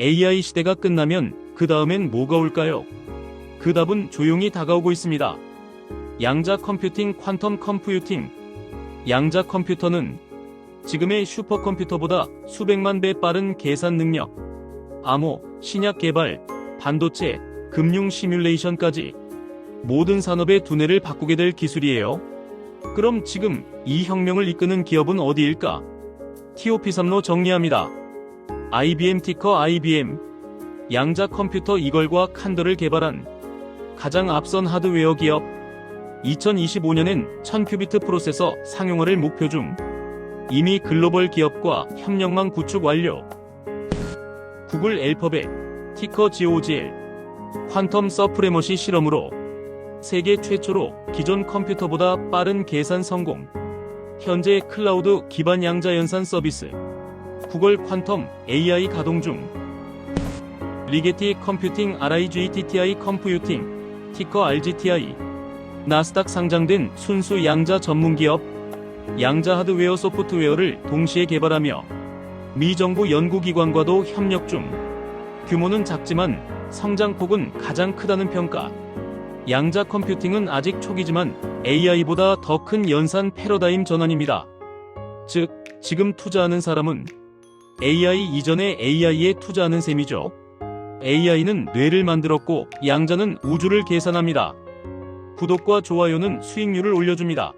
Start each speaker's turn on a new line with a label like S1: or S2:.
S1: AI 시대가 끝나면 그 다음엔 뭐가 올까요? 그 답은 조용히 다가오고 있습니다. 양자 컴퓨팅 퀀텀 컴퓨팅. 양자 컴퓨터는 지금의 슈퍼컴퓨터보다 수백만 배 빠른 계산 능력, 암호, 신약 개발, 반도체, 금융 시뮬레이션까지 모든 산업의 두뇌를 바꾸게 될 기술이에요. 그럼 지금 이 혁명을 이끄는 기업은 어디일까? TOP3로 정리합니다. IBM 티커 IBM 양자 컴퓨터 이걸과 칸더를 개발한 가장 앞선 하드웨어 기업 2025년엔 1000큐비트 프로세서 상용화를 목표 중 이미 글로벌 기업과 협력망 구축 완료. 구글 엘퍼벳 티커 GOGL 퀀텀 서프레머시 실험으로 세계 최초로 기존 컴퓨터보다 빠른 계산 성공 현재 클라우드 기반 양자 연산 서비스 구글 퀀텀 AI 가동 중. 리게티 컴퓨팅 RIGTTI 컴퓨팅 티커 RGTI 나스닥 상장된 순수 양자 전문 기업 양자 하드웨어 소프트웨어를 동시에 개발하며 미 정부 연구기관과도 협력 중. 규모는 작지만 성장폭은 가장 크다는 평가. 양자 컴퓨팅은 아직 초기지만 AI보다 더 큰 연산 패러다임 전환입니다. 즉, 지금 투자하는 사람은 AI 이전에 AI에 투자하는 셈이죠. AI는 뇌를 만들었고 양자는 우주를 계산합니다. 구독과 좋아요는 수익률을 올려줍니다.